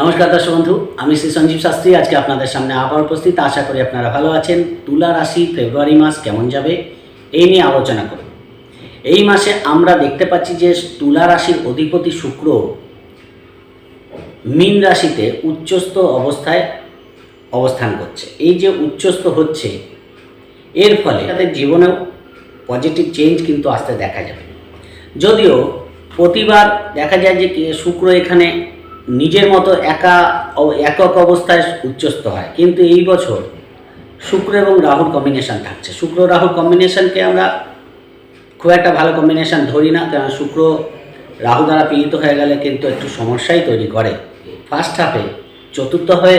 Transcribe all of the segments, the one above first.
নমস্কার দর্শক বন্ধু, আমি শ্রী সঞ্জীব শাস্ত্রী। আজকে আপনাদের সামনে আবার উপস্থিত। আশা করি আপনারা ভালো আছেন। তুলা রাশি, ফেব্রুয়ারি মাস কেমন যাবে? এই নিয়ে আলোচনা করব। এই মাসে আমরা দেখতে পাচ্ছি যে তুলা রাশির অধিপতি শুক্র মীন রাশিতে উচ্চস্থ অবস্থায় অবস্থান করছে। এই যে উচ্চস্থ হচ্ছে, এর ফলে তাদের জীবনেও পজিটিভ চেঞ্জ কিন্তু আসতে দেখা যাবে। যদিও প্রতিবার দেখা যায় যে শুক্র এখানে নিজের মতো একা একক অবস্থায় উচ্চস্থ হয়। কিন্তু এই বছর শুক্র এবং রাহুর কম্বিনেশন থাকছে। শুক্র রাহুর কম্বিনেশনকে আমরা খুব একটা ভালো কম্বিনেশন ধরি না, কারণ শুক্র রাহু দ্বারা পীড়িত হয়ে গেলে কিন্তু একটু সমস্যাই তৈরি করে। ফার্স্ট হাফে চতুর্থ হয়ে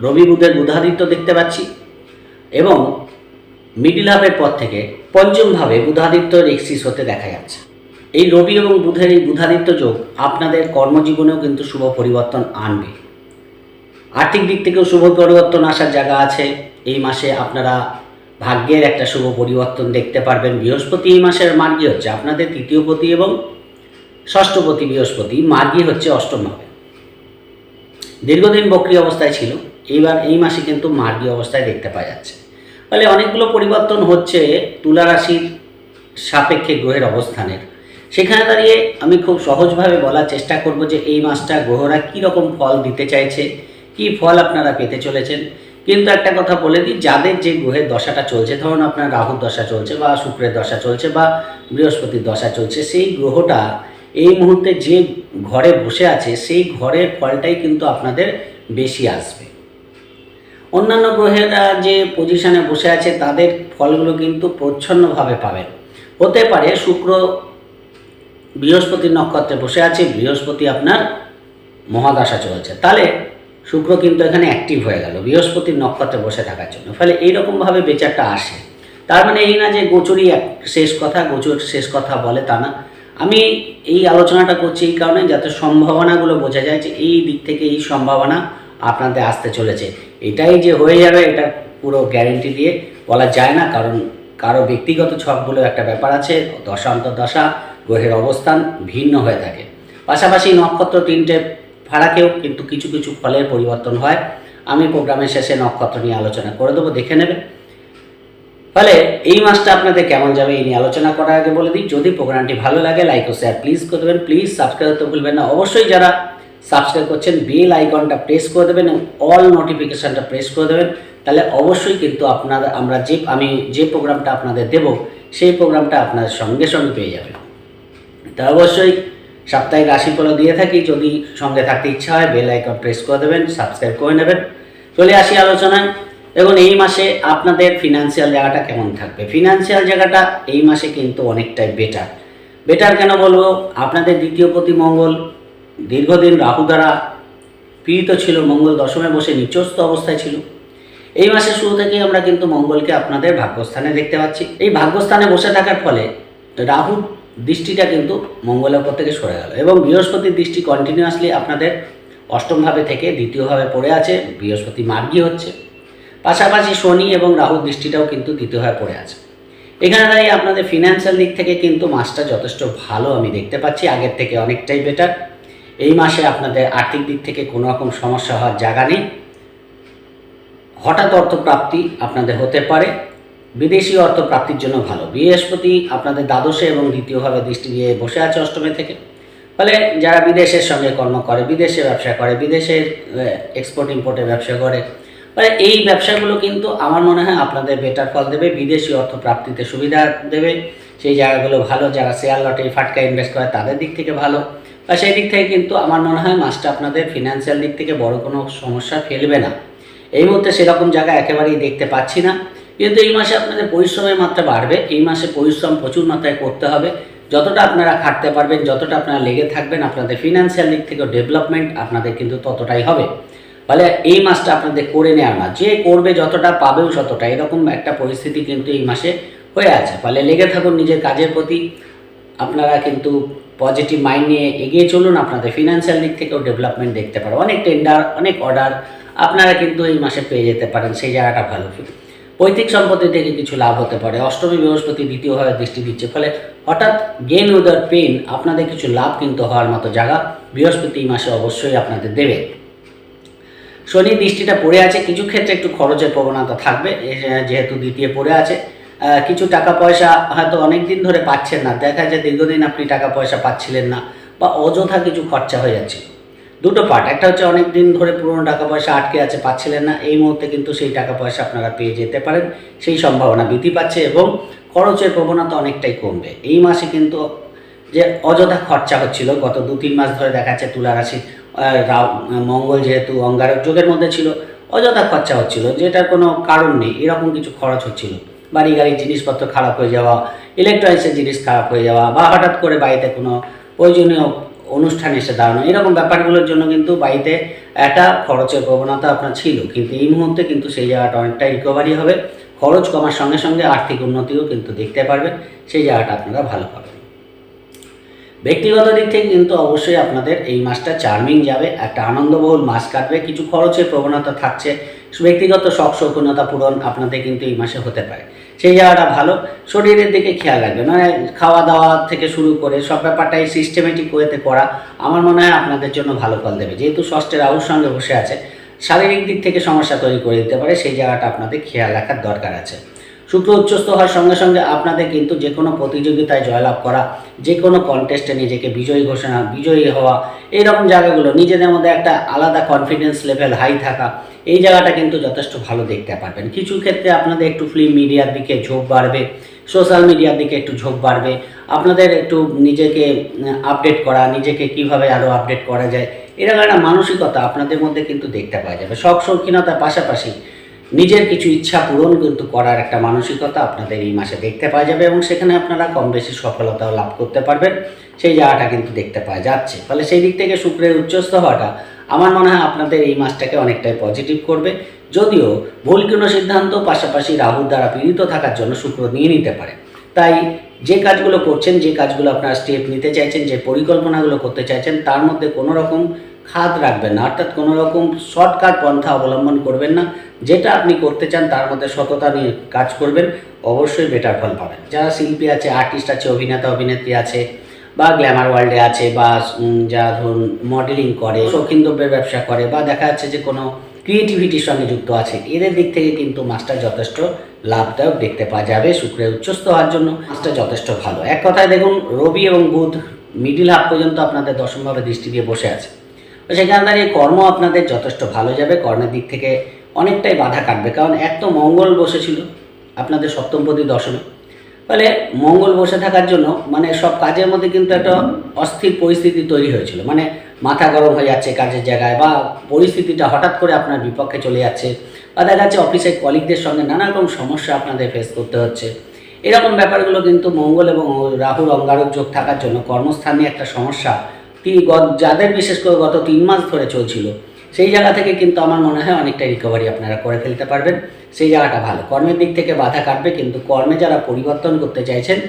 রবি বুধের বুধাদিত্য দেখতে পাচ্ছি এবং মিডিল হাফের পর থেকে পঞ্চমভাবে বুধাদিত্য এক্সিস হতে দেখা যাচ্ছে। এই রবি এবং বুধের এই বুধাদিত্য যোগ আপনাদের কর্মজীবনেও কিন্তু শুভ পরিবর্তন আনবে। আর্থিক দিক থেকেও শুভ পরিবর্তন আসার জায়গা আছে। এই মাসে আপনারা ভাগ্যের একটা শুভ পরিবর্তন দেখতে পারবেন। বৃহস্পতি এই মাসের মার্গী হচ্ছে আপনাদের তৃতীয়পতি এবং ষষ্ঠপতি বৃহস্পতি। মার্গী হচ্ছে অষ্টমভাবে দীর্ঘদিন বক্রি অবস্থায় ছিল। এইবার এই মাসে কিন্তু মার্গী অবস্থায় দেখতে পাওয়া যাচ্ছে। ফলে অনেকগুলো পরিবর্তন হচ্ছে তুলা রাশির সাপেক্ষে গ্রহের অবস্থানের। সেখানে দাঁড়িয়ে আমি খুব সহজভাবে বলার চেষ্টা করব যে এই মাসটা গ্রহরা রকম ফল দিতে চাইছে, কি ফল আপনারা পেতে চলেছেন। কিন্তু একটা কথা বলে দিই, যাদের যে গ্রহের দশাটা চলছে, ধরুন আপনার রাহুর দশা চলছে বা শুক্রের দশা চলছে বা বৃহস্পতির দশা চলছে, সেই গ্রহটা এই মুহূর্তে যে ঘরে বসে আছে, সেই ঘরের ফলটাই কিন্তু আপনাদের বেশি আসবে। অন্যান্য গ্রহেরা যে পজিশনে বসে আছে, তাদের ফলগুলো কিন্তু প্রচ্ছন্নভাবে পাবেন। হতে পারে শুক্র বৃহস্পতির নক্ষত্রে বসে আছে, বৃহস্পতি আপনার মহাদশা চলছে। তাহলে শুক্র কিন্তু এখানে অ্যাক্টিভ হয়ে গেল, বৃহস্পতির নক্ষত্রে বসে থাকার জন্য। ফলে এইরকমভাবে বেচারটা আসে। তার মানে এই না যে গোচরই এক- শেষ কথা, গোচর শেষ কথা বলে তা না। আমি এই আলোচনাটা করছি এই কারণে যাতে সম্ভাবনাগুলো বোঝা যায় যে এই দিক থেকে এই সম্ভাবনা আপনাদের আসতে চলেছে। এটাই যে হয়ে যাবে, এটা পুরো গ্যারেন্টি দিয়ে বলা যায় না। কারণ কারও ব্যক্তিগত ছকগুলো একটা ব্যাপার আছে, দশা অন্তর্দশা গ্রহের অবস্থান ভিন্ন হয়ে থাকে। পাশাপাশি নক্ষত্র তিনটে ফারাকেও কিন্তু কিছু কিছু ফলের পরিবর্তন হয়। আমি প্রোগ্রামের শেষে নক্ষত্র নিয়ে আলোচনা করে দেবো, দেখে নেবে। ফলে এই মাসটা আপনাদের কেমন যাবে এই নিয়ে আলোচনা করার আগে বলে দিই, যদি প্রোগ্রামটি ভালো লাগে লাইক ও শেয়ার প্লিজ করে দেবেন। প্লিজ সাবস্ক্রাইব করতে ভুলবেন না। অবশ্যই যারা সাবস্ক্রাইব করছেন বেল আইকনটা প্রেস করে দেবেন অল নোটিফিকেশানটা প্রেস করে দেবেন। তাহলে অবশ্যই কিন্তু আপনারা, আমরা যে, আমি যে প্রোগ্রামটা আপনাদের দেব, সেই প্রোগ্রামটা আপনাদের সঙ্গে সঙ্গে পেয়ে যাবেন। তা অবশ্যই সাপ্তাহিক রাশিফল দিয়ে থাকি। যদি সঙ্গে থাকতে ইচ্ছা হয় বেল আইকন প্রেস করে দেবেন সাবস্ক্রাইব করে নেবেন। চলে আসি আলোচনায়। দেখুন, এই মাসে আপনাদের ফিনান্সিয়াল জায়গাটা কেমন থাকবে? ফিনান্সিয়াল জায়গাটা এই মাসে কিন্তু অনেকটাই বেটার বেটার কেন বলব? আপনাদের দ্বিতীয় প্রতি মঙ্গল, দীর্ঘদিন রাহু দ্বারা পীড়িত ছিল, মঙ্গল দশমে বসে নিচস্ত অবস্থায় ছিল। এই মাসের শুরু থেকেই আমরা কিন্তু মঙ্গলকে আপনাদের ভাগ্যস্থানে দেখতে পাচ্ছি। এই ভাগ্যস্থানে বসে থাকার ফলে রাহুর দৃষ্টিটা কিন্তু মঙ্গলের উপর থেকে সরে গেল। এবং বৃহস্পতির দৃষ্টি কন্টিনিউয়াসলি আপনাদের অষ্টমভাবে থেকে দ্বিতীয়ভাবে পড়ে আছে, বৃহস্পতি মার্গী হচ্ছে। পাশাপাশি শনি এবং রাহুর দৃষ্টিটাও কিন্তু দ্বিতীয়ভাবে পড়ে আছে। এখানে দাঁড়িয়ে আপনাদের ফিনান্সিয়াল দিক থেকে কিন্তু মাসটা যথেষ্ট ভালো আমি দেখতে পাচ্ছি, আগের থেকে অনেকটাই বেটার এই মাসে আপনাদের আর্থিক দিক থেকে কোনো রকম সমস্যা হওয়ার জায়গা নেই। হঠাৎ অর্থপ্রাপ্তি আপনাদের হতে পারে। বিদেশি অর্থ প্রাপ্তির জন্য ভালো। বৃহস্পতি আপনাদের দ্বাদশে এবং দ্বিতীয়ভাবে দৃষ্টি দিয়ে বসে আছে অষ্টমে থেকে। ফলে যারা বিদেশের সঙ্গে কর্ম করে, বিদেশে ব্যবসা করে, বিদেশের এক্সপোর্ট ইম্পোর্টের ব্যবসা করে মানে এই ব্যবসাগুলো কিন্তু আমার মনে হয় আপনাদের বেটার ফল দেবে, বিদেশি অর্থ প্রাপ্তিতে সুবিধা দেবে। সেই জায়গাগুলো ভালো, যারা শেয়ার লটে, ফাটকা ইনভেস্ট করে, তাদের দিক থেকে ভালো। বা সেই দিক থেকে কিন্তু আমার মনে হয় মাসটা আপনাদের ফিনান্সিয়াল দিক থেকে বড় কোনো সমস্যা ফেলবে না। এই মুহূর্তে সেরকম জায়গা একেবারেই দেখতে পাচ্ছি না। কিন্তু এই মাসে আপনাদের পরিশ্রমের মাত্রা বাড়বে। এই মাসে পরিশ্রম প্রচুর মাত্রায় করতে হবে। যতটা আপনারা খাটতে পারবেন, যতটা আপনারা লেগে থাকবেন, আপনাদের ফিনান্সিয়াল দিক থেকে ডেভেলপমেন্ট আপনাদের কিন্তু ততটাই হবে। ফলে এই মাসটা আপনাদের করে নেওয়ার না। যে করবে যতটা পাবেও ততটা। এরকম একটা পরিস্থিতি কিন্তু এই মাসে হয়ে আছে। ফলে লেগে থাকুন নিজের কাজের প্রতি। আপনারা কিন্তু পজিটিভ মাইন্ড নিয়ে এগিয়ে চলুন। আপনাদের ফিনান্সিয়াল দিক থেকেও ডেভেলপমেন্ট দেখতে পারেন অনেক টেন্ডার অনেক অর্ডার আপনারা কিন্তু এই মাসে পেয়ে যেতে পারেন। সেই জায়গাটা ভালো। পৈতৃক সম্পত্তি থেকে কিছু লাভ হতে পারে। অষ্টমী, বৃহস্পতি দ্বিতীয়ভাবে দৃষ্টি দিচ্ছে। ফলে হঠাৎ গেন উইদার পেন আপনাদের কিছু লাভ কিন্তু হওয়ার মতো জায়গা বৃহস্পতি মাসে অবশ্যই আপনাদের দেবে। শনি দৃষ্টিটা পড়ে আছে। কিছু ক্ষেত্রে একটু খরচের প্রবণতা থাকবে। যেহেতু দ্বিতীয় পড়ে আছে কিছু টাকা পয়সা হয়তো অনেক দিন ধরে পাচ্ছেন না। দেখা যায় দীর্ঘদিন আপনি টাকা পয়সা পাচ্ছিলেন না বা অযথা কিছু খরচা হয়ে যাচ্ছে। দুটো পার্ট একটা হচ্ছে অনেক দিন ধরে পুরনো টাকা পয়সা আটকে আছে, পাচ্ছিলেন না। এই মুহূর্তে কিন্তু সেই টাকা পয়সা আপনারা পেয়ে যেতে পারেন। সেই সম্ভাবনা বৃদ্ধি পাচ্ছে এবং খরচের প্রবণতা অনেকটাই কমবে। এই মাসে কিন্তু যে অযথা খরচা হচ্ছিল, গত দু তিন মাস ধরে দেখা যাচ্ছে তুলা রাশি রাও- মঙ্গল যেহেতু অঙ্গারক যোগের মধ্যে ছিল, অযথা খরচা হচ্ছিল, যেটার কোনো কারণ নেই। এরকম কিছু খরচ হচ্ছিল। বাড়ি গাড়ির জিনিসপত্র খারাপ হয়ে যাওয়া ইলেকট্রনিক্সের জিনিস খারাপ হয়ে যাওয়া বা হঠাৎ করে বাড়িতে কোনো প্রয়োজনীয় অনুষ্ঠানে এসে দাঁড়ানো। এরকম ব্যাপারগুলোর জন্য কিন্তু বাড়িতে একটা খরচের প্রবণতা আপনার ছিল। কিন্তু এই মুহূর্তে কিন্তু সেই জায়গাটা অনেকটাই রিকভারি হবে। খরচ কমার সঙ্গে সঙ্গে আর্থিক উন্নতিও কিন্তু দেখতে পারবেন। সেই জায়গাটা আপনারা ভালো পাবেন। ব্যক্তিগত দিক থেকে কিন্তু অবশ্যই আপনাদের এই মাসটা চার্মিং যাবে। একটা আনন্দবহুল মাস কাটবে। কিছু খরচের প্রবণতা থাকছে। ব্যক্তিগত শখ শৌখিনতা পূরণ আপনাদের কিন্তু এই মাসে হতে পারে। সেই জায়গাটা ভালো। শরীরের দিকে খেয়াল রাখবে। মানে খাওয়া দাওয়া থেকে শুরু করে সব ব্যাপারটাই সিস্টেমেটিক ওয়েতে করা আমার মনে হয় আপনাদের জন্য ভালো ফল দেবে। যেহেতু ষষ্ঠের রাহুর সঙ্গে বসে আছে, শারীরিক দিক থেকে সমস্যা তৈরি করে দিতে পারে, সেই জায়গাটা আপনাদের খেয়াল রাখার দরকার আছে। শুক্র উচ্চস্থ হওয়ার সঙ্গে সঙ্গে আপনাদের কিন্তু যে কোনো প্রতিযোগিতায় জয়লাভ করা যে কোনো কন্টেস্টে নিজেকে বিজয়ী ঘোষণা, বিজয়ী হওয়া এইরকম জায়গাগুলো, নিজেদের মধ্যে একটা আলাদা কনফিডেন্স লেভেল হাই থাকা এই জায়গাটা কিন্তু যথেষ্ট ভালো দেখতে পারবেন। কিছু ক্ষেত্রে আপনাদের একটু ফিল্ম মিডিয়ার দিকে ঝোঁক বাড়বে সোশ্যাল মিডিয়ার দিকে একটু ঝোঁক বাড়বে। আপনাদের একটু নিজেকে আপডেট করা, নিজেকে কীভাবে আরও আপডেট করা যায়, এরকম একটা মানসিকতা আপনাদের মধ্যে কিন্তু দেখতে পাওয়া যাবে। শখ শৌখিনতার পাশাপাশি নিজের কিছু ইচ্ছা পূরণ কিন্তু করার একটা মানসিকতা আপনাদের এই মাসে দেখতে পাওয়া যাবে এবং সেখানে আপনারা কম বেশি সফলতাও লাভ করতে পারবেন। সেই জায়গাটা কিন্তু দেখতে পাওয়া যাচ্ছে। ফলে সেই দিক থেকে শুক্রের উচ্চস্থ হওয়াটা আমার মনে হয় আপনাদের এই মাসটাকে অনেকটাই পজিটিভ করবে। যদিও ভুল কোনো সিদ্ধান্ত পাশাপাশি রাহুর দ্বারা পীড়িত থাকার জন্য শুক্র নিয়ে নিতে পারে। তাই যে কাজগুলো করছেন, যে কাজগুলো আপনারা স্টেপ নিতে চাইছেন, যে পরিকল্পনাগুলো করতে চাইছেন, তার মধ্যে কোনো রকম খাদ রাখবেন না। অর্থাৎ কোনো রকম শর্টকাট পন্থা অবলম্বন করবেন না। যেটা আপনি করতে চান, তার মধ্যে সততা নিয়ে কাজ করবেন। অবশ্যই বেটার ফল পাবেন। যারা শিল্পী আছে আর্টিস্ট আছে, অভিনেতা, অভিনেত্রী আছে বা গ্ল্যামার ওয়ার্ল্ডে আছে বা যা ধরুন মডেলিং করে, শৌখিন দ্রব্যের ব্যবসা করে বা দেখা যাচ্ছে যে কোনো ক্রিয়েটিভিটির সঙ্গে যুক্ত আছে। এদের দিক থেকে কিন্তু মাছটা যথেষ্ট লাভদায়ক দেখতে পাওয়া যাবে শুক্রের উচ্চস্থ হওয়ার জন্য মাছটা যথেষ্ট ভালো। এক কথায় দেখুন, রবি এবং বুধ মিডিল হাফ পর্যন্ত আপনাদের দশমভাবে দৃষ্টি দিয়ে বসে আছে। তো সেখানে দাঁড়িয়ে কর্ম আপনাদের যথেষ্ট ভালো যাবে, কর্মের দিক থেকে অনেকটাই বাধা কাটবে। কারণ এক তো মঙ্গল বসেছিল, আপনাদের সপ্তমপতি দশমে। ফলে মঙ্গল বসে থাকার জন্য মানে সব কাজের মধ্যে কিন্তু একটা অস্থির পরিস্থিতি তৈরি হয়েছিল। মানে মাথা গরম হয়ে যাচ্ছে কাজের জায়গায় বা পরিস্থিতিটা হঠাৎ করে আপনার বিপক্ষে চলে যাচ্ছে বা দেখা যাচ্ছে অফিসের কলিগদের সঙ্গে নানা রকম সমস্যা আপনাদের ফেস করতে হচ্ছে। এরকম ব্যাপারগুলো কিন্তু মঙ্গল এবং রাহুর অঙ্গারক যোগ থাকার জন্য কর্মস্থানে একটা সমস্যা। যাদের বিশেষ করে গত তিন মাস ধরে চলছিল। সেই জায়গা থেকে কিন্তু আমার মনে হয় অনেকটা রিকভারি আপনারা করে ফেলতে পারবেন। সেই জায়গাটা ভালো। কর্মের দিক থেকে বাধা কাটবে, কিন্তু কর্মে যারা পরিবর্তন করতে চাইছেন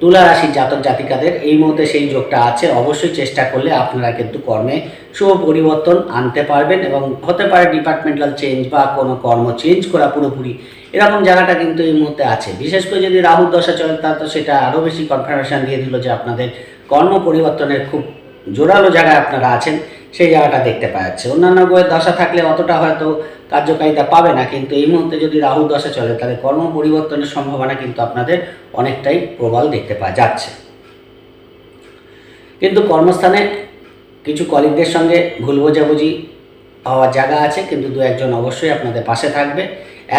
তুলা রাশির জাতক জাতিকাদের, এই মুহূর্তে সেই যোগটা আছে। অবশ্যই চেষ্টা করলে আপনারা কিন্তু কর্মে শুভ পরিবর্তন আনতে পারবেন এবং হতে পারে ডিপার্টমেন্টাল চেঞ্জ বা কোনো কর্ম চেঞ্জ করা পুরোপুরি। এরকম জায়গাটা কিন্তু এই মুহূর্তে আছে। বিশেষ করে যদি রাহু দশা চলে, তা তো সেটা আরও বেশি কনফার্মেশন দিয়ে দিল যে আপনাদের কর্ম পরিবর্তনের খুব জোরালো জায়গায় আপনারা আছেন। সেই জায়গাটা দেখতে পাওয়া যাচ্ছে। অন্যান্য গ্রহের দশা থাকলে অতটা হয়তো কার্যকারিতা পাবে না, কিন্তু এই মুহূর্তে যদি রাহু দশা চলে, তাহলে কর্ম পরিবর্তনের সম্ভাবনা কিন্তু আপনাদের অনেকটাই প্রবল দেখতে পাওয়া যাচ্ছে। কিন্তু কর্মস্থানে কিছু কলিগদের সঙ্গে ভুল বোঝাবুঝি হওয়ার জায়গা আছে, কিন্তু দু একজন অবশ্যই আপনাদের পাশে থাকবে।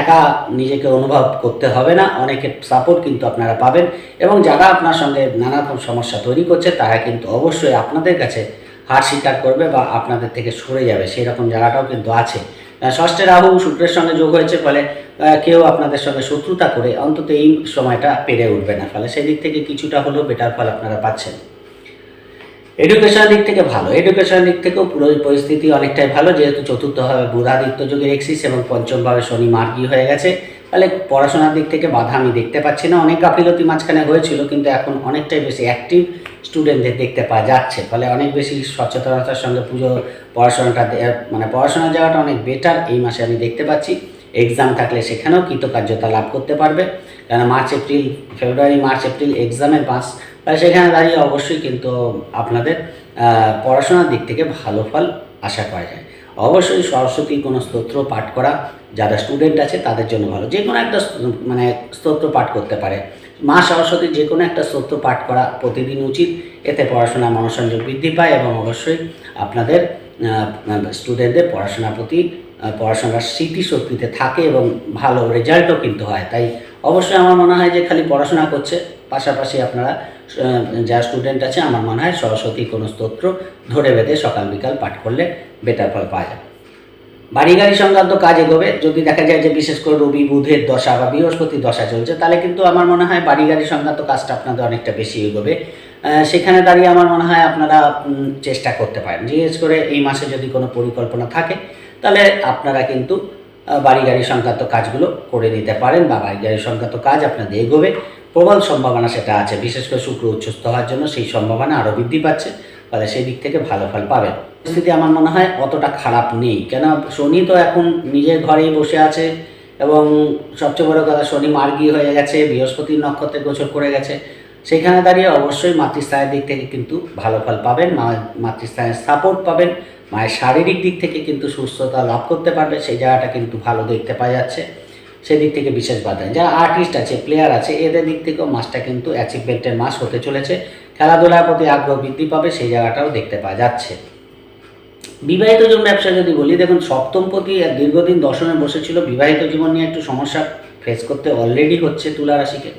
একা নিজেকে অনুভব করতে হবে না, অনেকের সাপোর্ট কিন্তু আপনারা পাবেন। এবং যারা আপনার সঙ্গে নানা রকম সমস্যা তৈরি করছে, তারা কিন্তু অবশ্যই আপনাদের কাছে হার স্বীকার করবে বা আপনাদের থেকে সরে যাবে সেই রকম জায়গাটাও কিন্তু আছে। ষষ্ঠে রাহু শুক্রের সঙ্গে যোগ হয়েছে ফলে কেউ আপনাদের সঙ্গে শত্রুতা করে অন্তত এই সময়টা পেরে উঠবে না, ফলে সেই দিক থেকে কিছুটা হলেও বেটার ফল আপনারা পাচ্ছেন। এডুকেশনের দিক থেকে ভালো। এডুকেশনের দিক থেকেও পুরো পরিস্থিতি অনেকটাই ভালো, যেহেতু চতুর্থভাবে বুধাদিত্য যুগের এক্সিস এবং পঞ্চমভাবে শনি মার্গী হয়ে গেছে। ফলে পড়াশোনার দিক থেকে বাধা আমি দেখতে পাচ্ছি না। অনেক গাফিলতি মাঝখানে হয়েছিল, কিন্তু এখন অনেকটাই বেশি অ্যাক্টিভ স্টুডেন্টদের দেখতে পাওয়া যাচ্ছে। ফলে অনেক বেশি সচেতনতার সঙ্গে পুজো, পড়াশোনাটা মানে পড়াশোনার জায়গাটা অনেক বেটার এই মাসে আমি দেখতে পাচ্ছি এক্সাম থাকলে সেখানেও কৃতকার্যতা লাভ করতে পারবে। কেন March, April, February, March, April এক্সামের মাস তাই সেখানে দাঁড়িয়ে অবশ্যই কিন্তু আপনাদের পড়াশোনার দিক থেকে ভালো ফল আশা করা যায়। অবশ্যই সরস্বতীর কোনো স্তোত্র পাঠ করা, যারা স্টুডেন্ট আছে তাদের জন্য ভালো। যে কোনো একটা মানে স্তোত্র পাঠ করতে পারে। মা সরস্বতীর যে কোনো একটা স্তোত্র পাঠ করা প্রতিদিন উচিত। এতে পড়াশোনার মনোসংযোগ বৃদ্ধি পায় এবং অবশ্যই আপনাদের স্টুডেন্টদের পড়াশোনার প্রতি পড়াশোনার স্মৃতিশক্তিতে থাকে এবং ভালো রেজাল্টও কিন্তু হয়। তাই অবশ্যই আমার মনে হয় যে খালি পড়াশোনা করছে, পাশাপাশি আপনারা যারা স্টুডেন্ট আছে, আমার মনে হয় সরস্বতী কোনো স্তোত্র ধরে বেঁধে সকাল বিকাল পাঠ করলে বেটার ফল পাওয়া যাবে। বাড়ি গাড়ি সংক্রান্ত কাজ এগোবে। যদি দেখা যায় যে বিশেষ করে রবি, বুধের দশা বা বৃহস্পতির দশা চলছে, তাহলে কিন্তু আমার মনে হয় বাড়ি গাড়ি সংক্রান্ত কাজটা আপনাদের অনেকটা বেশি এগোবে। সেখানে দাঁড়িয়ে আমার মনে হয় আপনারা চেষ্টা করতে পারেন। বিশেষ করে এই মাসে যদি কোনো পরিকল্পনা থাকে, তাহলে আপনারা কিন্তু বাড়ি গাড়ি সংক্রান্ত কাজগুলো করে নিতে পারেন বা বাড়ি গাড়ি সংক্রান্ত কাজ আপনাদের এগোবে। প্রবল সম্ভাবনা সেটা আছে। বিশেষ করে শুক্র উচ্চস্থ হওয়ার জন্য সেই সম্ভাবনা আরও বৃদ্ধি পাচ্ছে। ফলে সেই দিক থেকে ভালো ফল পাবেন। পরিস্থিতি আমার মনে হয় অতটা খারাপ নেই। কেন? শনি তো এখন নিজের ঘরেই বসে আছে এবং সবচেয়ে বড় কথা শনি মার্গী হয়ে গেছে, বৃহস্পতির নক্ষত্রে গোচর করে গেছে। সেখানে দাঁড়িয়ে অবশ্যই মাতৃস্থানের দিক থেকে কিন্তু ভালো ফল পাবেন, মা মাতৃস্থানের সাপোর্ট পাবেন, মায়ের শারীরিক দিক থেকে কিন্তু সুস্থতা লাভ করতে পারবে, সেই জায়গাটা কিন্তু ভালো দেখতে পাওয়া যাচ্ছে। সেদিক থেকে বিশেষ বাধা। যারা আর্টিস্ট আছে প্লেয়ার আছে, এদের দিক থেকেও মাসটা কিন্তু অ্যাচিভমেন্টের মাস হতে চলেছে। খেলাধুলার প্রতি আগ্রহ বৃদ্ধি পাবে, সেই জায়গাটাও দেখতে পাওয়া যাচ্ছে। বিবাহিত জীবন ব্যবসা যদি বলি, দেখুন সপ্তমপতি দীর্ঘদিন দশমে বসেছিল। বিবাহিত জীবন নিয়ে একটু সমস্যা ফেস করতে অলরেডি হচ্ছে তুলা রাশিকে।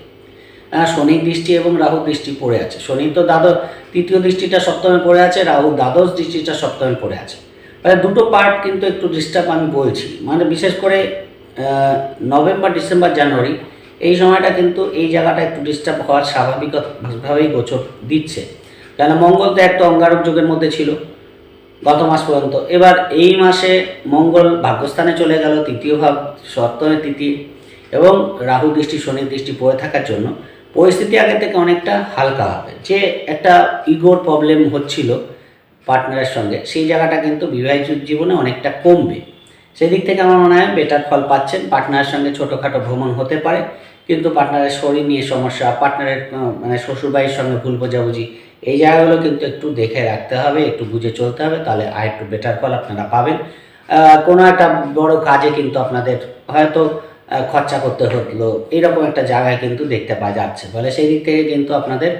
শনির দৃষ্টি এবং রাহু দৃষ্টি পড়ে আছে। শনি তো দ্বাদশ, তৃতীয় দৃষ্টিটা সপ্তমে পড়ে আছে, রাহু দ্বাদশ দৃষ্টিটা সপ্তমে পড়ে আছে। মানে দুটো পার্ট কিন্তু একটু ডিস্টার্ব আমি বলছি। মানে বিশেষ করে নভেম্বর, ডিসেম্বর, জানুয়ারি, এই সময়টা কিন্তু এই জায়গাটা একটু ডিস্টার্ব হওয়ার স্বাভাবিকভাবেই গোচর দিচ্ছে। কেন মঙ্গল তো একটা অঙ্গারক যুগের মধ্যে ছিল। গত মাস পর্যন্ত। এবার এই মাসে মঙ্গল ভাগ্যস্থানে চলে গেল, তৃতীয় ভাব সপ্তমের তিথি এবং রাহু দৃষ্টি, শনির দৃষ্টি পড়ে থাকার জন্য পরিস্থিতি আগে থেকে অনেকটা হালকা হবে। যে একটা ইগোর প্রবলেম হচ্ছিল পার্টনারের সঙ্গে, সেই জায়গাটা কিন্তু বিবাহিত জীবনে অনেকটা কমবে। সেদিক থেকে আমার মনে হয় বেটার ফল পাচ্ছেন। পার্টনারের সঙ্গে ছোটোখাটো ভ্রমণ হতে পারে, কিন্তু পার্টনারের শরীর নিয়ে সমস্যা, পার্টনারের মানে শ্বশুরবাড়ির সঙ্গে ভুল বোঝাবুঝি এই জায়গাগুলো কিন্তু একটু দেখে রাখতে হবে, একটু বুঝে চলতে হবে, তাহলে আর একটু বেটার ফল আপনারা পাবেন। কোনো একটা বড় কাজে কিন্তু আপনাদের হয়তো খরচা করতে হলো। এইরকম একটা জায়গায় কিন্তু দেখতে পাওয়া যাচ্ছে। ফলে সেই দিক থেকে কিন্তু আপনাদের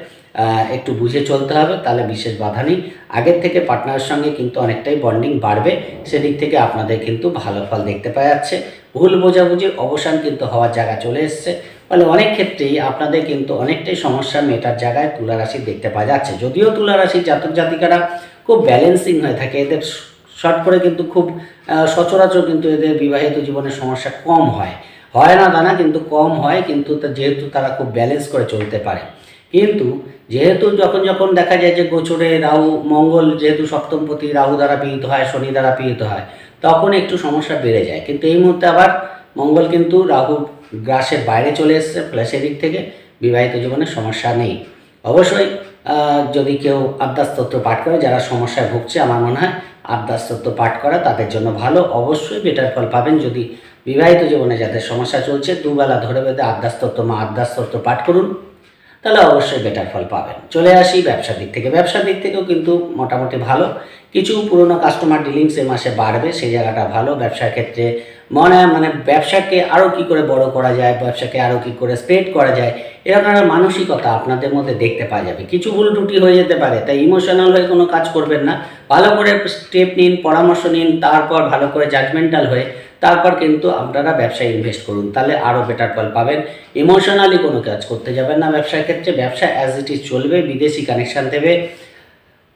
একটু বুঝে চলতে হবে, তাহলে বিশেষ বাধা নেই। আগের থেকে পার্টনারের সঙ্গে কিন্তু অনেকটাই বন্ডিং বাড়বে। সেদিক থেকে আপনাদের কিন্তু ভালো ফল দেখতে পাওয়া যাচ্ছে। ভুল বোঝাবুঝির অবসান কিন্তু হওয়ার জায়গা চলে এসছে। ফলে অনেক ক্ষেত্রেই আপনাদের কিন্তু অনেকটাই সমস্যা মেটার জায়গায় তুলা রাশি দেখতে পাওয়া যাচ্ছে। যদিও তুলা রাশির জাতক জাতিকারা খুব ব্যালেন্সিং হয়ে থাকে, এদের শর্ট করে কিন্তু খুব সচরাচর কিন্তু এদের বিবাহিত জীবনের সমস্যা কম হয়। হয় না তা না, কিন্তু কম হয়, কিন্তু যেহেতু তারা খুব ব্যালেন্স করে চলতে পারে। কিন্তু যেহেতু যখন যখন দেখা যায় যে গোচরে রাহু, মঙ্গল যেহেতু সপ্তমপতি, রাহু দ্বারা পীড়িত হয়, শনি দ্বারা পীড়িত হয়, তখন একটু সমস্যা বেড়ে যায়। কিন্তু এই মুহূর্তে আবার মঙ্গল কিন্তু রাহু গ্রাসের বাইরে চলে এসছে ফলে দিক থেকে বিবাহিত জীবনে সমস্যা নেই। অবশ্যই যদি কেউ আবদাস তত্ত্ব পাঠ করে, যারা সমস্যায় ভুগছে, আমার মনে হয় আবদাস তত্ত্ব পাঠ করা তাদের জন্য ভালো। অবশ্যই বেটার ফল পাবেন যদি বিবাহিত জীবনে যাদের সমস্যা চলছে, দুবেলা ধরে বেঁধে আদ্যাস্তত্র মা আদ্যাস্তত্র পাঠ করুন। তাহলে অবশ্যই বেটার ফল পাবেন। চলে আসি ব্যবসার দিক থেকে। ব্যবসার দিক থেকেও কিন্তু মোটামুটি ভালো। কিছু পুরনো কাস্টমার ডিলিংস এই মাসে বাড়বে, সেই জায়গাটা ভালো। ব্যবসার ক্ষেত্রে মনে মানে ব্যবসাকে আরও কি করে বড় করা যায়, ব্যবসাকে আরও কি করে স্প্রেড করা যায়, এরকম একটা মানসিকতা আপনাদের মধ্যে দেখতে পাওয়া যাবে। কিছু ভুল ত্রুটি হয়ে যেতে পারে, তাই ইমোশনাল হয়ে কোনো কাজ করবেন না। ভালো করে স্টেপ নিন, পরামর্শ নিন, তারপর ভালো করে জাজমেন্টাল হয়ে তারপর কিন্তু আপনারা ব্যবসায় ইনভেস্ট করুন, তাহলে আরও বেটার ফল পাবেন। ইমোশনালি কোনো কাজ করতে যাবেন না ব্যবসার ক্ষেত্রে, ব্যবসা অ্যাজ ইট ইজ চলবে, বিদেশি কানেকশান দেবে,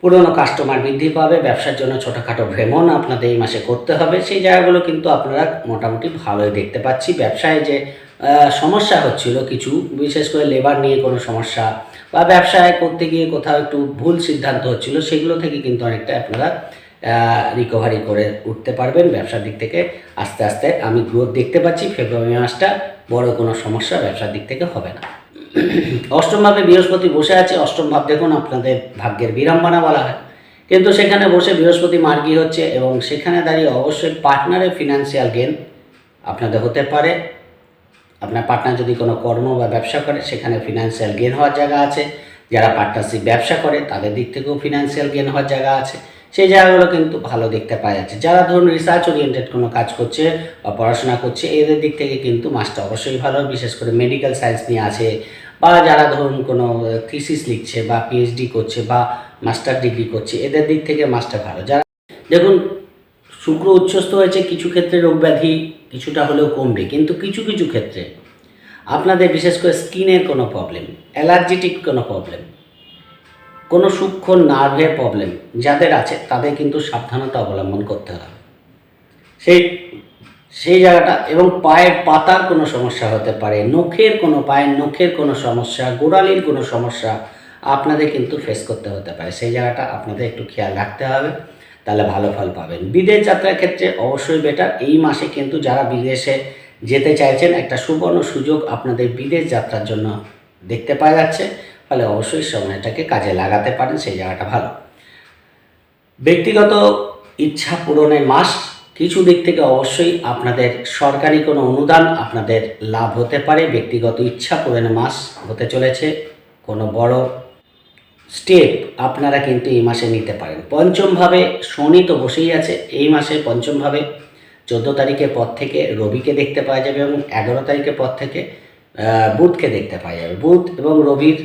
পুরনো কাস্টমার বৃদ্ধি পাবে, ব্যবসার জন্য ছোটোখাটো ভ্রমণ আপনাদের এই মাসে করতে হবে, সেই জায়গাগুলো কিন্তু আপনারা মোটামুটি ভালোই দেখতে পাচ্ছি। ব্যবসায় যে সমস্যা হচ্ছিল কিছু, বিশেষ করে লেবার নিয়ে কোনো সমস্যা বা ব্যবসায় করতে গিয়ে কোথাও একটু ভুল সিদ্ধান্ত হচ্ছিল, সেগুলো থেকে কিন্তু অনেকটা আপনারা রিকভারি করে উঠতে পারবেন, ব্যবসার দিক থেকে আস্তে আস্তে। আমি গ্রোথ দেখতে পাচ্ছি ফেব্রুয়ারি মাসটা বড় কোনো সমস্যা ব্যবসার দিক থেকে হবে না। অষ্টম ভাবে বৃহস্পতি বসে আছে, অষ্টম ভাব দেখুন আপনাদের ভাগ্যের বিড়ম্বনা বলা হয়। কিন্তু সেখানে বসে বৃহস্পতি মার্গী হচ্ছে এবং সেখানে দাঁড়িয়ে অবশ্যই পার্টনারের ফিনান্সিয়াল গেন আপনাদের হতে পারে। আপনার পার্টনার যদি কোনো কর্ম বা ব্যবসা করে, সেখানে ফিনান্সিয়াল গেন হওয়ার জায়গা আছে। যারা পার্টনারশিপ ব্যবসা করে, তাদের দিক থেকেও ফিনান্সিয়াল গেন হওয়ার জায়গা আছে। সেই জায়গাগুলো কিন্তু ভালো দেখতে পাওয়া যাচ্ছে। যারা ধরুন রিসার্চ ওরিয়েন্টেড কোনো কাজ করছে বা পড়াশোনা করছে, এদের দিক থেকে কিন্তু মাসটা অবশ্যই ভালো, বিশেষ করে মেডিকেল সায়েন্স নিয়ে আছে বা যারা ধরুন কোনো থিসিস লিখছে বা পিএইচডি করছে বা মাস্টার ডিগ্রি করছে, এদের দিক থেকে মাসটা ভালো। যারা দেখুন, শুক্র উচ্চস্থ হয়েছে, কিছু ক্ষেত্রে রোগ ব্যাধি কিছুটা হলেও কমবে, কিন্তু কিছু কিছু ক্ষেত্রে আপনাদের বিশেষ করে স্কিনের কোনো প্রবলেম অ্যালার্জেটিক কোনো প্রবলেম কোনো সূক্ষ্ম নার্ভের প্রবলেম যাদের আছে, তাদের কিন্তু সাবধানতা অবলম্বন করতে হবে। সেই সেই জায়গাটা এবং পায়ের পাতার কোনো সমস্যা হতে পারে, নখের কোনো পায়ের নখের কোনো সমস্যা, গোড়ালির কোনো সমস্যা আপনাদের কিন্তু ফেস করতে হতে পারে। সেই জায়গাটা আপনাদের একটু খেয়াল রাখতে হবে, তাহলে ভালো ফল পাবেন। বিদেশ যাত্রার ক্ষেত্রে অবশ্যই বেটার এই মাসে কিন্তু যারা বিদেশে যেতে চাইছেন, একটা সুবর্ণ সুযোগ আপনাদের বিদেশ যাত্রার জন্য দেখতে পাওয়া যাচ্ছে। ফলে অবশ্যই সময়টাকে কাজে লাগাতে পারেন, সেই জায়গাটা ভালো। ব্যক্তিগত ইচ্ছা পূরণের মাস কিছু দিক থেকে অবশ্যই আপনাদের সরকারি কোনো অনুদান, আপনাদের লাভ হতে পারে। ব্যক্তিগত ইচ্ছা পূরণের মাস হতে চলেছে, কোনো বড় স্টেপ আপনারা কিন্তু এই মাসে নিতে পারেন। পঞ্চমভাবে শনি তো বসেই আছে, এই মাসে পঞ্চমভাবে চোদ্দ তারিখের পর থেকে রবিকে দেখতে পাওয়া যাবে এবং এগারো তারিখের পর থেকে বুধকে দেখতে পাওয়া যাবে। বুধ এবং রবির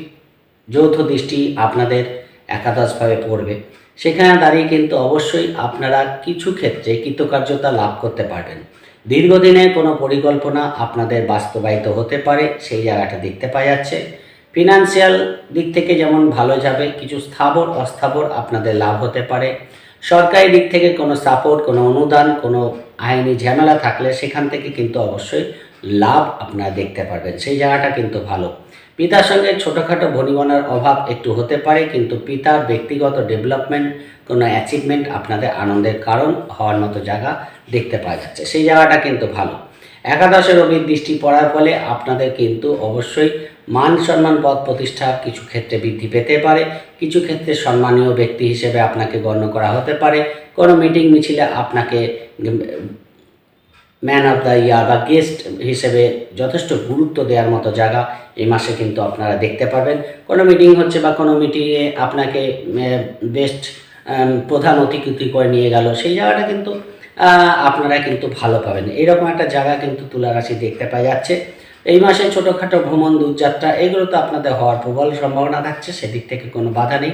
যৌথ দৃষ্টি আপনাদের একাদশভাবে পড়বে। সেখানে দাঁড়িয়ে কিন্তু অবশ্যই আপনারা কিছু ক্ষেত্রে কৃতকার্যতা লাভ করতে পারবেন। দীর্ঘদিনের কোনো পরিকল্পনা আপনাদের বাস্তবায়িত হতে পারে, সেই জায়গাটা দেখতে পাওয়া যাচ্ছে। ফিনান্সিয়াল দিক থেকে যেমন ভালো যাবে, কিছু স্থাবর, অস্থাবর আপনাদের লাভ হতে পারে। সরকারি দিক থেকে কোনো সাপোর্ট, কোনো অনুদান, কোনো আইনি ঝামেলা থাকলে সেখান থেকে কিন্তু অবশ্যই লাভ আপনারা দেখতে পারবেন। সেই জায়গাটা কিন্তু ভালো। পিতার সঙ্গে ছোটোখাটো ভনিবনার অভাব একটু হতে পারে, কিন্তু পিতার ব্যক্তিগত ডেভেলপমেন্ট, কোনো অ্যাচিভমেন্ট আপনাদের আনন্দের কারণ হওয়ার মতো জায়গা দেখতে পাওয়া যাচ্ছে। সেই জায়গাটা কিন্তু ভালো। একাদশে রবির দৃষ্টি পড়ার ফলে আপনাদের কিন্তু অবশ্যই মান সম্মান পদ প্রতিষ্ঠা কিছু ক্ষেত্রে বৃদ্ধি পেতে পারে। কিছু ক্ষেত্রে সম্মানীয় ব্যক্তি হিসেবে আপনাকে গণ্য করা হতে পারে। কোনো মিটিং মিছিলে আপনাকে ম্যান অফ দ্য ইয়ার বা গেস্ট হিসেবে যথেষ্ট গুরুত্ব দেওয়ার মতো জায়গা এই মাসে কিন্তু আপনারা দেখতে পাবেন কোনো মিটিং হচ্ছে বা কোনো মিটিংয়ে আপনাকে বেস্ট প্রধান অতিথি করে নিয়ে গেল, সেই জায়গাটা কিন্তু আপনারা কিন্তু ভালো পাবেন। এরকম একটা জায়গা কিন্তু তুলা রাশি দেখতে পাওয়া যাচ্ছে। এই মাসে ছোটোখাটো ভ্রমণ, দূরযাত্রা, এগুলো তো আপনাদের হওয়ার প্রবল সম্ভাবনা থাকছে, সেদিক থেকে কোনো বাধা নেই।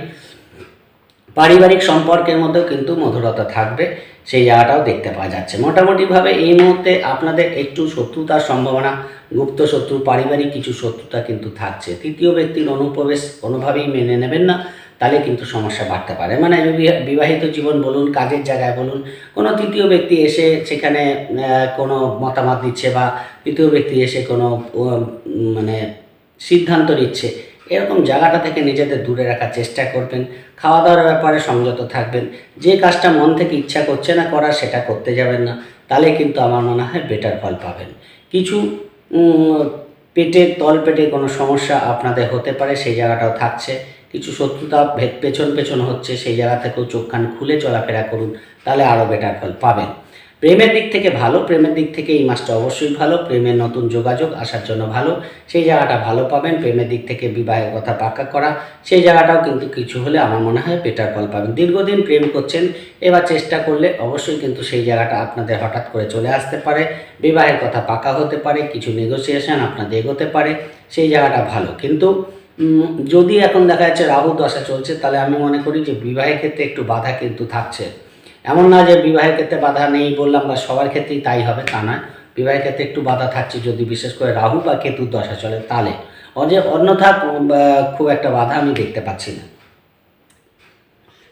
পারিবারিক সম্পর্কের মধ্যেও কিন্তু মধুরতা থাকবে, সেই জায়গাটাও দেখতে পাওয়া যাচ্ছে। মোটামুটিভাবে এই মুহূর্তে আপনাদের একটু শত্রুতার সম্ভাবনা, গুপ্ত শত্রু, পারিবারিক কিছু শত্রুতা কিন্তু থাকছে। তৃতীয় ব্যক্তির অনুপ্রবেশ কোনোভাবেই মেনে নেবেন না, তাহলে কিন্তু সমস্যা বাড়তে পারে। মানে বিবাহিত জীবন বলুন, কাজের জায়গায় বলুন, কোনো তৃতীয় ব্যক্তি এসে সেখানে কোনো মতামত দিচ্ছে বা তৃতীয় ব্যক্তি এসে কোনো মানে সিদ্ধান্ত নিচ্ছে এরকম জায়গাটা থেকে নিজেদের দূরে রাখার চেষ্টা করবেন খাওয়া দাওয়ার ব্যাপারে সংযত থাকবেন, যে কাজটা মন থেকে ইচ্ছা করছে না করার সেটা করতে যাবেন না, তাহলে কিন্তু আমার মনে হয় বেটার ফল পাবেন। কিছু পেটের তল পেটে কোনো সমস্যা আপনাদের হতে পারে, সেই জায়গাটাও থাকছে। কিছু শত্রুতা ভে- পেছন পেছন হচ্ছে, সেই জায়গা থেকেও চোখ কান খুলে চলাফেরা করুন, তাহলে আরও বেটার ফল পাবেন। প্রেমের দিক থেকে ভালো, প্রেমের দিক থেকে এই মাসটা অবশ্যই ভালো, প্রেমের নতুন যোগাযোগ আসার জন্য ভালো। সেই জায়গাটা ভালো পাবেন, প্রেমের দিক থেকে বিবাহের কথা পাক্কা করা। সেই জায়গাটাও কিন্তু কিছু হলে আমার মনে হয় বেটার ফল পাবেন। দীর্ঘদিন প্রেম করছেন, এবার চেষ্টা করলে অবশ্যই কিন্তু সেই জায়গাটা আপনাদের হঠাৎ করে চলে আসতে পারে। বিবাহের কথা পাকা হতে পারে, কিছু নেগোসিয়েশন আপনাদের এগোতে পারে, সেই জায়গাটা ভালো। কিন্তু যদি এখন দেখা যাচ্ছে রাহু দশা চলছে, তাহলে আমি মনে করি যে বিবাহের ক্ষেত্রে একটু বাধা কিন্তু থাকছে। এমন না যে বিবাহের ক্ষেত্রে বাধা নেই বললাম বা সবার ক্ষেত্রেই তাই হবে, তা নয়। বিবাহের ক্ষেত্রে একটু বাধা থাকছে, যদি বিশেষ করে রাহু বা কেতুর দশা চলে, তাহলে। অন্যথা খুব একটা বাধা আমি দেখতে পাচ্ছি না।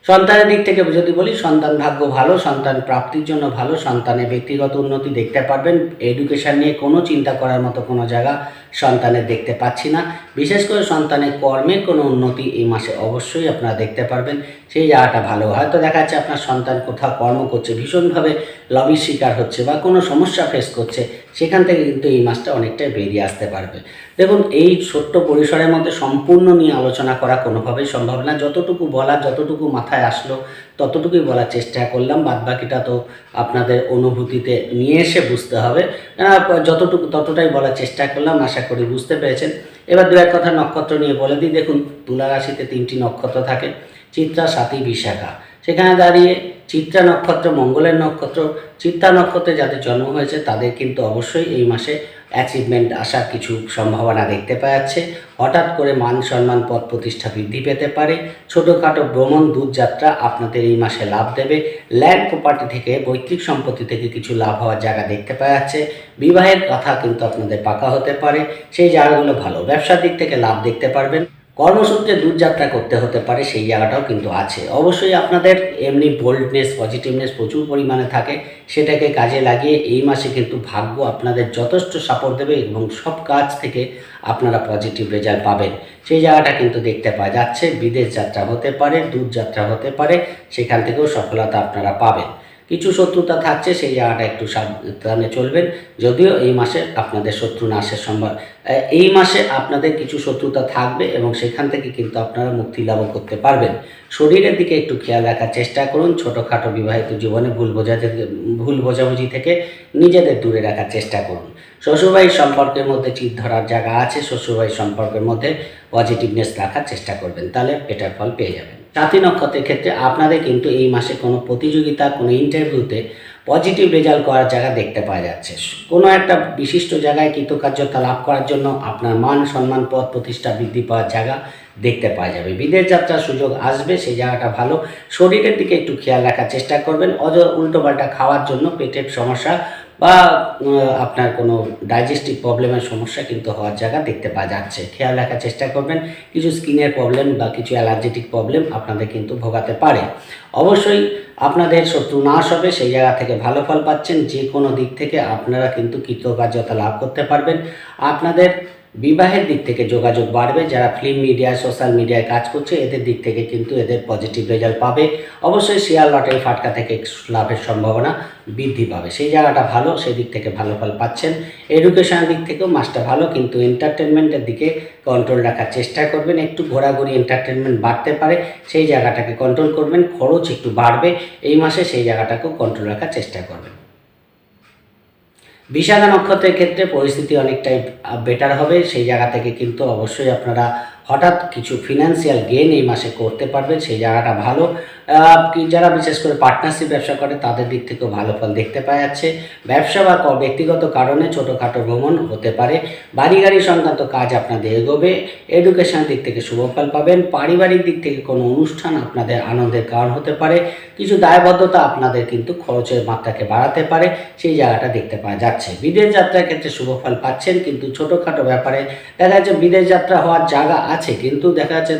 সন্তানের দিক থেকে যদি বলি, সন্তান ভাগ্য ভালো, সন্তান প্রাপ্তির জন্য ভালো, সন্তানের ব্যক্তিগত উন্নতি দেখতে পারবেন। এডুকেশন নিয়ে কোনো চিন্তা করার মতো কোনো জায়গা সন্তানের দেখতে পাচ্ছি না। বিশেষ করে সন্তানের কর্মের কোনো উন্নতি এই মাসে অবশ্যই আপনারা দেখতে পারবেন। সেই জায়গাটা ভালো। হয়তো দেখা যাচ্ছে আপনার সন্তান কোথাও কর্ম করছে, ভীষণভাবে লবির শিকার হচ্ছে বা কোনো সমস্যা ফেস করছে। সেখান থেকে কিন্তু এই মাছটা অনেকটাই বেরিয়ে আসতে পারবে। দেখুন, এই ছোট্ট পরিসরের মধ্যে সম্পূর্ণ নিয়ে আলোচনা করা কোনোভাবেই সম্ভব না। যতটুকু বলা যতটুকু মাথায় আসলো, ততটুকুই বলার চেষ্টা করলাম। বাদবাকিটা তো আপনাদের অনুভূতিতে নিয়ে এসে বুঝতে হবে। যতটুকু, ততটাই বলার চেষ্টা করলাম, আশা করি বুঝতে পেরেছেন। এবার দু এক কথা নক্ষত্র নিয়ে বলে দিই। দেখুন, তুলা রাশিতে তিনটি নক্ষত্র থাকে। চিত্রা, সাথী, বিশাখা। সেখানে দাঁড়িয়ে চিত্রা নক্ষত্র, মঙ্গলের নক্ষত্র, চিত্রা নক্ষত্রে যাদের জন্ম হয়েছে তাদের কিন্তু অবশ্যই এই মাসে অ্যাচিভমেন্ট আসার কিছু সম্ভাবনা দেখতে পাওয়া যাচ্ছে। হঠাৎ করে মান সম্মান পদ প্রতিষ্ঠা বৃদ্ধি পেতে পারে। ছোটোখাটো ভ্রমণ, দূরযাত্রা আপনাদের এই মাসে লাভ দেবে। ল্যান্ড প্রপার্টি থেকে পৈতৃক সম্পত্তি থেকে কিছু লাভ হওয়ার জায়গা দেখতে পাওয়া যাচ্ছে। বিবাহের কথা কিন্তু আপনাদের পাকা হতে পারে। সেই জায়গাগুলো ভালো। ব্যবসার দিক থেকে লাভ দেখতে পারবেন। কর্মসূত্রে দূরযাত্রা করতে হতে পারে, সেই জায়গাটাও কিন্তু আছে। অবশ্যই আপনাদের এমনি বোল্ডনেস পজিটিভনেস প্রচুর পরিমাণে থাকে, সেটাকে কাজে লাগিয়ে এই মাসে কিন্তু ভাগ্য আপনাদের যথেষ্ট সাপোর্ট দেবে এবং সব কাজ থেকে আপনারা পজিটিভ রেজাল্ট পাবেন। সেই জায়গাটা কিন্তু দেখতে পাওয়া যাচ্ছে, বিদেশ যাত্রা হতে পারে, দূরযাত্রা হতে পারে, সেখান থেকেও সফলতা আপনারা পাবেন। কিছু শত্রুতা থাকছে, সেই জায়গাটা একটু সাবধানে চলবেন। যদিও এই মাসে আপনাদের শত্রু নাশের সম্ভব এই মাসে আপনাদের কিছু শত্রুতা থাকবে এবং সেখান থেকে কিন্তু আপনারা মুক্তি লাভ করতে পারবেন। শরীরের দিকে একটু খেয়াল রাখার চেষ্টা করুন, ছোটোখাটো বিবাহিত জীবনে ভুল বোঝাতে, ভুল বোঝাবুঝি থেকে নিজেদের দূরে রাখার চেষ্টা করুন। শ্বশুরবাড়ি সম্পর্কের মধ্যে চিত ধরার জায়গা আছে, শ্বশুরবাড়ির সম্পর্কের মধ্যে পজিটিভনেস রাখার চেষ্টা করবেন, তাহলে বেটার ফল পেয়ে যাবেন। সাথী নক্ষত্রের ক্ষেত্রে আপনাদের কিন্তু এই মাসে কোনো প্রতিযোগিতা, কোনো ইন্টারভিউতে পজিটিভ রেজাল্ট করার জায়গা দেখতে পাওয়া যাচ্ছে। কোনো একটা বিশিষ্ট জায়গায় কৃতকার্যতা লাভ করার জন্য আপনার মান সম্মান পদ প্রতিষ্ঠা বৃদ্ধি পাওয়ার জায়গা দেখতে পাওয়া যাবে। বিদেশ যাত্রার সুযোগ আসবে, সেই জায়গাটা ভালো। শরীরের দিকে একটু খেয়াল রাখার চেষ্টা করবেন। অজ, উল্টোপাল্টা খাওয়ার জন্য পেটের সমস্যা বা আপনার কোনো ডাইজেস্টিভ প্রবলেমের সমস্যা কিন্তু হওয়ার জায়গা দেখতে পাওয়া যাচ্ছে। খেয়াল রাখার চেষ্টা করবেন, কিছু স্কিনের প্রবলেম বা কিছু অ্যালার্জেটিক প্রবলেম আপনাদের কিন্তু ভোগাতে পারে। অবশ্যই আপনাদের শত্রু নাশ হবে, সেই জায়গা থেকে ভালো ফল পাচ্ছেন যে কোনো দিক থেকে আপনারা কিন্তু কৃতকার্যতা লাভ করতে পারবেন। আপনাদের বিবাহের দিক থেকে যোগাযোগ বাড়বে। যারা ফিল্ম মিডিয়া সোশ্যাল মিডিয়ায় কাজ করছে, এদের দিক থেকে কিন্তু এদের পজিটিভ রেজাল্ট পাবে। অবশ্যই শেয়ার লটারি ফাটকা থেকে লাভের সম্ভাবনা বৃদ্ধি পাবে। সেই জায়গাটা ভালো সেই দিক থেকে ভালো ফল পাচ্ছেন। এডুকেশনের দিক থেকেও মাসটা ভালো, কিন্তু এন্টারটেনমেন্টের দিকে কন্ট্রোল রাখার চেষ্টা করবেন। একটু ঘোরাঘুরি এন্টারটেনমেন্ট বাড়তে পারে, সেই জায়গাটাকে কন্ট্রোল করবেন। খরচ একটু বাড়বে, এই মাসে সেই জায়গাটাকেও কন্ট্রোল রাখার চেষ্টা করবেন। বিশাখা নক্ষত্রের ক্ষেত্রে পরিস্থিতি অনেকটাই বেটার হবে। সেই জায়গা থেকে কিন্তু অবশ্যই আপনারা হঠাৎ কিছু ফিনান্সিয়াল গেন এই মাসে করতে পারবেন। সেই জায়গাটা ভালো। যারা বিশেষ করে পার্টনারশিপ ব্যবসা করে, তাদের দিক থেকেও ভালো ফল দেখতে পাওয়া যাচ্ছে। ব্যবসা বা ব্যক্তিগত কারণে ছোটোখাটো ভ্রমণ হতে পারে। বাড়ি গাড়ি সংক্রান্ত কাজ আপনাদের এগোবে। এডুকেশন দিক থেকে শুভ ফল পাবেন। পারিবারিক দিক থেকে কোনো অনুষ্ঠান আপনাদের আনন্দের কারণ হতে পারে। কিছু দায়বদ্ধতা আপনাদের কিন্তু খরচের মাত্রাকে বাড়াতে পারে, সেই জায়গাটা দেখতে পাওয়া যাচ্ছে। বিদেশ যাত্রার ক্ষেত্রে শুভ ফল পাচ্ছেন কিন্তু ছোটোখাটো ব্যাপারে দেখা যাচ্ছে বিদেশ যাত্রা হওয়ার জায়গা আছে, কিন্তু দেখা যাচ্ছে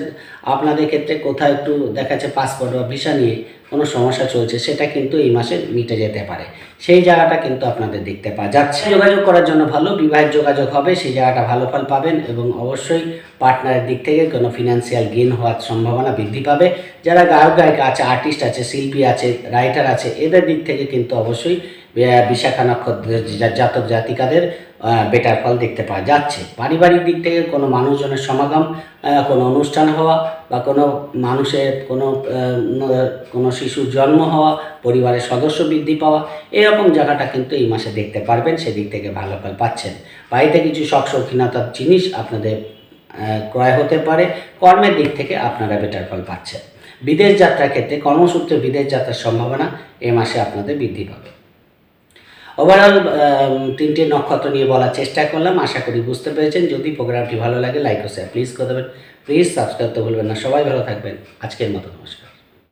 আপনাদের ক্ষেত্রে কোথাও একটু দেখা যাচ্ছে পাসপোর্ট বা ভিসা নিয়ে কোনো সমস্যা চলছে, সেটা কিন্তু এই মাসে মিটে যেতে পারে। সেই জায়গাটা কিন্তু আপনাদের দেখতে পাওয়া যাচ্ছে। যোগাযোগ করার জন্য ভালো, বিবাহের যোগাযোগ হবে, সেই জায়গাটা ভালো ফল পাবেন এবং অবশ্যই পার্টনারের দিক থেকে কোনো ফিনান্সিয়াল গেন হওয়ার সম্ভাবনা বৃদ্ধি পাবে। যারা গায়ক গায়িকা আছে আর্টিস্ট আছে, শিল্পী আছে রাইটার আছে, এদের দিক থেকে কিন্তু অবশ্যই বিশাখা নক্ষত্রের জাতক জাতিকাদের বেটার ফল দেখতে পাওয়া যাচ্ছে। পারিবারিক দিক থেকে কোনো মানুষজনের সমাগম কোনো অনুষ্ঠান হওয়া বা কোনো মানুষের কোনো কোনো শিশুর জন্ম হওয়া, পরিবারের সদস্য বৃদ্ধি পাওয়া, এরকম জায়গাটা কিন্তু এই মাসে দেখতে পারবেন, সেদিক থেকে ভালো ফল পাচ্ছেন। বাড়িতে কিছু শখ শৌখিনতার জিনিস আপনাদের ক্রয় হতে পারে, কর্মের দিক থেকে আপনারা বেটার ফল পাচ্ছেন। বিদেশ যাত্রার ক্ষেত্রে কর্মসূত্রে বিদেশ যাত্রার সম্ভাবনা এ মাসে আপনাদের বৃদ্ধি পাবে। ওভারঅল তিনটে নক্ষত্র নিয়ে বলার চেষ্টা করলাম, আশা করি বুঝতে পেরেছেন। যদি প্রোগ্রামটি ভালো লাগে লাইক ও শেয়ার প্লিজ করে দেবেন। প্লিজ সাবস্ক্রাইব তো ভুলবেন না। সবাই ভালো থাকবেন। আজকের মতো নমস্কার।